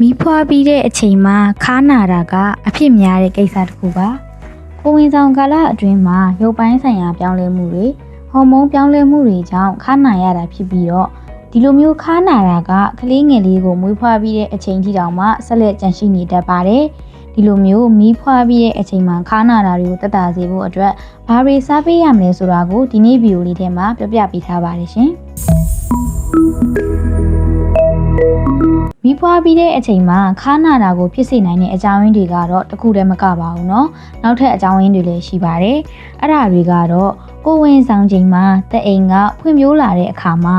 မီးဖွားပြီးတဲ့အချိန်မှာခါနာတာကအဖြစ်များတဲ့ကိစ္စတစ်ခုပါကိုဝင်ဆောင်ကာလအတွင်းမှာရုပ်ပိုင်းဆိုင်ရာပြောင်းလဲမှုတွေဟော်မုန်းပြောင်းလဲမှုတွေကြောင့်ခါနာရတာဖြစ်ပြီးတော့ဒီလိုမျိုးခါနာတာကကလေးငယ်လေးကိုမွေးဖွားပြီးတဲ့အချိန်ထိတောင်မှဆက်လက်ကြန့်ရှိနေတတ်ပါတယ်ဒီလိုမျိုးမီးဖွားပြီးတဲ့အချိန်မှာခါနာတာတွေကိုတက်တာစေဖို့အတွက်ဘာတွေစားပေးရမလဲဆိုတာကိုဒီနေ့ဗီဒီယိုလေးထဲမှာပြောပြပေးထားပါတယ်ရှင် မီးဖွားပြီးတဲ့အချိန်မှာခါနာတာကိုဖြစ်စေနိုင်တဲ့အကြောင်းရင်းတွေကတော့တခုတည်းမကပါဘူးเนาะနောက်ထပ်အကြောင်းရင်းတွေလည်းရှိပါတယ်အဲ့ဒါတွေကတော့ကိုဝင်ဆောင်ချိန်မှာတအိမ်ကဖွံ့ဖြိုးလာတဲ့အခါမှာ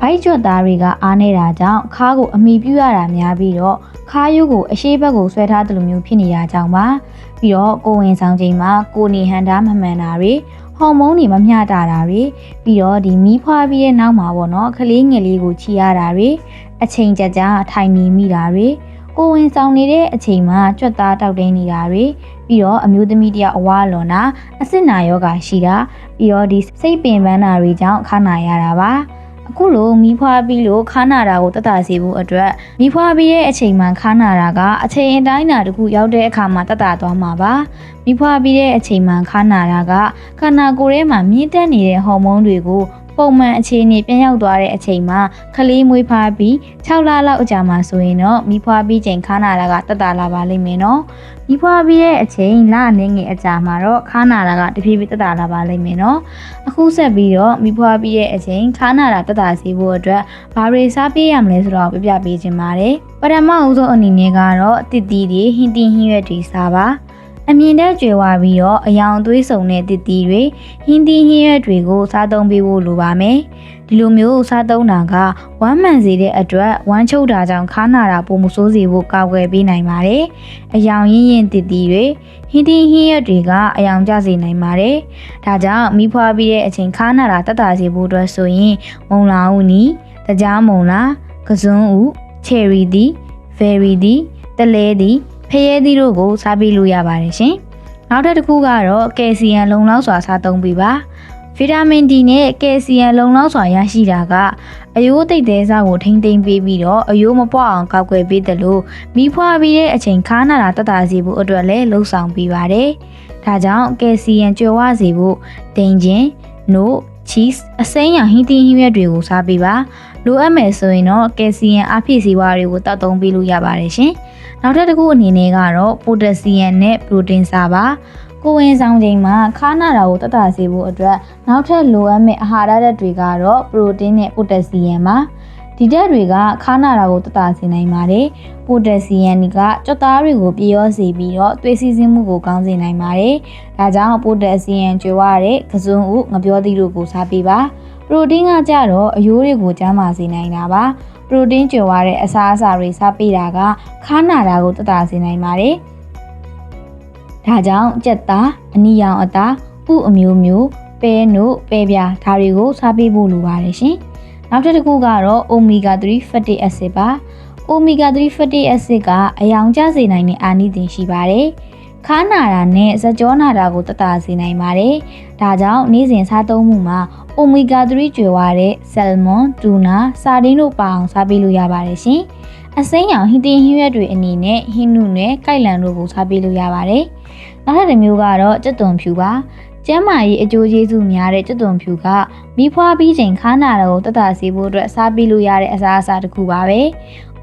ဘိုက်ကြွက်သားတွေကအားနေတာကြောင့်ခါးကိုအမိပြုရတာများပြီးတော့ခါးရုပ်ကိုအရှိဘက်ကိုဆွဲထားတယ်လို့မျိုးဖြစ်နေရကြောင်းပါပြီးတော့ကိုဝင်ဆောင်ချိန်မှာကိုနေဟန်တာမမှန်တာတွေဟော်မုန်းတွေမမျှတာတာတွေပြီးတော့ဒီမီးဖွားပြီးတဲ့နောက်မှာပေါ့နော်ကလေးငယ်လေးကိုချီရတာတွေ အချိန်ကြာကြာထိုင်နေမိတာတွေကိုဝင်ဆောင်နေတဲ့အချိန်မှာကြွက်သားတောက်တင်းနေတာတွေပြီးတော့အမျိုးသမီးတယောက်အဝါလွန်တာအစစ်နာယောဂါရှိတာပြီးတော့ဒီစိတ်ပင်ပန်းတာတွေကြောင့်ခါနာရတာပါအခုလိုမီးဖွားပြီးလို့ခါနာတာကိုတတ်တာစေဖို့အတွက်မီးဖွားပြီးတဲ့အချိန်မှခါနာတာကအချိန်အတိုင်းအတာတစ်ခုရောက်တဲ့အခါမှာတတ်တာသွားမှာပါမီးဖွားပြီးတဲ့အချိန်မှခါနာတာကခန္ဓာကိုယ်ထဲမှာမြင့်တက်နေတဲ့ဟော်မုန်းတွေကို ပုံမှန်အခြေအနေပြန်ရောက်သွားတဲ့အချိန်မှာခလေးမွေးဖွားပြီး6လလောက်အကြာမှာဆိုရင်တော့မိဖွားပြီးချိန်ခါနာတာကတက်တာလာပါလိမ့်မယ်နော်မိဖွားပြီးတဲ့အချိန်လအနေငယ်အကြာမှာတော့ခါနာတာကတဖြည်းဖြည်းတက်တာလာပါလိမ့်မယ်နော်အခုဆက်ပြီးတော့မိဖွားပြီးတဲ့အချိန်ခါနာတာတက်တာစေဖို့အတွက်ဘာတွေစားပေးရမလဲဆိုတော့ပြပြပေးခြင်းပါတယ်ပထမအဦးဆုံးအနေနဲ့ကတော့တစ်တီတွေဟင်းတင်းဟင်းရွက်တွေစားပါ အမြင်တဲ့ကျွယ်ဝပြီးတော့အယောင်သွေးစုံတဲ့တစ်တီတွေဟင်းသီးဟင်းရွက်တွေကိုစားသုံးပေးဖို့လိုပါမယ်။ဒီလိုမျိုးစားသုံးတာကဝမ်းမှန်စေတဲ့အတွက်ဝမ်းချုပ်တာကြောင့်ခါနာတာပုံမဆိုးစေဖို့ကာကွယ်ပေးနိုင်ပါတယ်။အယောင်ရင်းရင်တစ်တီတွေဟင်းသီးဟင်းရွက်တွေကအယောင်ကျစေနိုင်ပါတယ်။ဒါကြောင့်မိဖွားပြီးတဲ့အချိန်ခါနာတာတက်တာစေဖို့အတွက်ဆိုရင်မုံလာဦးနီတကြားမုံလာကစွန်းဦးချယ်ရီတီဖယ်ရီတီတလဲတီ ဖရဲသီးတို့ကိုစားပေးလို့ရပါတယ်ရှင်။နောက်ထပ်တစ်ခုကတော့ကယ်ဆီယမ်လုံလောက်စွာစားသုံးပေးပါ။ဗီတာမင် D နဲ့ကယ်ဆီယမ်လုံလောက်စွာရရှိတာကအယိုးသိပ်သေးစားကိုထိမ့်သိမ့်ပေးပြီးတော့အယိုးမပွားအောင်ကောက်ွယ်ပေးတယ်လို့မိဖွားပြီးတဲ့အချိန်ခါနာတာတက်တာစီဖို့အတွက်လည်းလှုံ့ဆော်ပေးပါတယ်။ဒါကြောင့်ကယ်ဆီယမ်ကြွယ်ဝစေဖို့တင်ခြင်းနို့ cheese အစိမ်းရောင်ဟင်းသီးဟင်းရွက်တွေကိုစားပေးပါ လိုအပ်မယ်ဆိုရင်တော့ကယ်ဆီယမ်အဖြစ်စီဝါတွေကိုတောက်သုံးပေးလို့ရပါတယ်ရှင်နောက်ထပ်တစ်ခုအနေနဲ့ကတော့ပိုတက်ဆီယမ်နဲ့ပရိုတင်းစားပါကိုဝင်ဆောင်ချိန်မှာခါနာတာကိုတက်တာစေဖို့အတွက်နောက်ထပ်လိုအပ်မယ့်အာဟာရဓာတ်တွေကတော့ပရိုတင်းနဲ့ပိုတက်ဆီယမ်ပါဒီဓာတ်တွေကခါနာတာကိုတက်တာစေနိုင်ပါတယ်။ပိုတက်ဆီယမ်ကကြွက်သားတွေကိုပြေရောစေပြီးတော့သွေးစီးဆင်းမှုကိုကောင်းစေနိုင်ပါတယ်။ဒါကြောင့်ပိုတက်ဆီယမ်ကျွေးရတဲ့ကစွန်းဥငပြောသီးတို့ကိုစားပေးပါ။ ပရိုတင်းကကြတော့အယိုးတွေကိုကျန်းမာစေနိုင်တာပါ။ပရိုတင်းကျွေးရတဲ့အစားအစာတွေစားပေးတာကခါနာတာကိုတက်တာစေနိုင်ပါတယ်။ဒါကြောင့်ကြက်သားအနီရောင်အသားဥအမျိုးမျိုးပဲနို့ပဲပြားဒါတွေကိုစားပေးဖို့လိုပါတယ်ရှင်။နောက်တစ်ခုကတော့ omega 3 fatty acid ပါ omega 3 fatty acid ကအယောင်ကျစေနိုင်တဲ့အာနိသင်ရှိပါတယ် ခါနာတာနဲ့ဇကြောနာတာကိုတတစေနိုင်ပါတယ်ဒါကြောင့်နေ့စဉ်စားသုံးမှုမှာ omega 3ကျွေဝတဲ့ salmon, tuna, sardine တို့ပါအောင်စားပေးလို့ရပါတယ်ရှင်အစိမ်းရောင်ဟင်းတင်ဟင်းရွက်တွေအနေနဲ့ဟင်းနုနဲ့ကိုက်လန်တို့ကိုစားပေးလို့ရပါတယ်နောက်ထပ်တစ်မျိုးကတော့ကြက်သွန်ဖြူပါ ကျမ်းမာရေးအကျိုးကျေးဇူးများတဲ့ကျွတ်သွန်ဖြူကမိဖွားပြီးချိန်ခါနာတော်ကိုတက်တာစေဖို့အတွက်စားပြီးလို့ရတဲ့အစားအစာတစ်ခုပါပဲ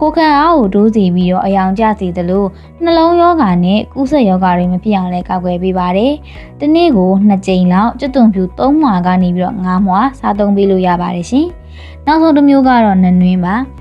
ကိုခံအားကိုဒိုးစီပြီးတော့အယောင်ကျစေသလိုနှလုံးယောဂါနဲ့ကုသယောဂါတွေမဖြစ်အောင်လည်းကာကွယ်ပေးပါတယ်။ဒီနေ့ကို2ကြိမ်လောက်ကျွတ်သွန်ဖြူ3မွာကနေပြီးတော့5မွာစားသုံးပေးလို့ရပါတယ်ရှင်။နောက်ဆုံးတစ်မျိုးကတော့နနွင်းပါ။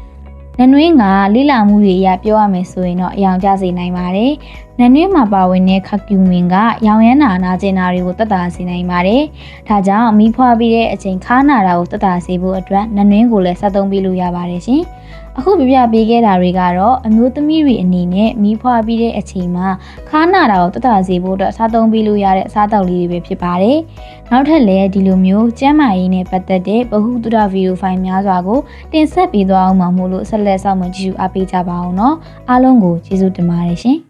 နနွင်းကလိလာမှုတွေအရပြောရမယ်ဆိုရင်တော့အယောင်ကျစေနိုင်ပါတယ်။နနွင်းမှာပါဝင်တဲ့ခကျူမင်ကရောင်ရမ်းနာနာကျင်နာတွေကိုတက်တာစေနိုင်ပါတယ်။ဒါကြောင့်မိဖွားပြီးတဲ့အချိန်ခါနာတာကိုတက်တာစေဖို့အတွက်နနွင်းကိုလည်းဆက်သုံးပေးလို့ရပါတယ်ရှင်။ အခုပြပြပေးခဲ့တာတွေကတော့အမျိုးသမီးတွေအနေနဲ့မိဖွားပြီးတဲ့အချိန်မှာခါနာတာကိုတက်တာစေဖို့အတွက်စားသုံးပေးလို့ရတဲ့အစားအသောက်လေးတွေပဲဖြစ်ပါတယ်။နောက်ထပ်လည်းဒီလိုမျိုးကျန်းမာရေးနဲ့ပတ်သက်တဲ့ဗဟုသုတဗီဒီယိုဖိုင်များစွာကိုတင်ဆက်ပေးသွားအောင်မှာမို့လို့ဆက်လက်ဆောင်မကြည့်ရှုအားပေးကြပါအောင်နော်။အားလုံးကိုကျေးဇူးတင်ပါတယ်ရှင်။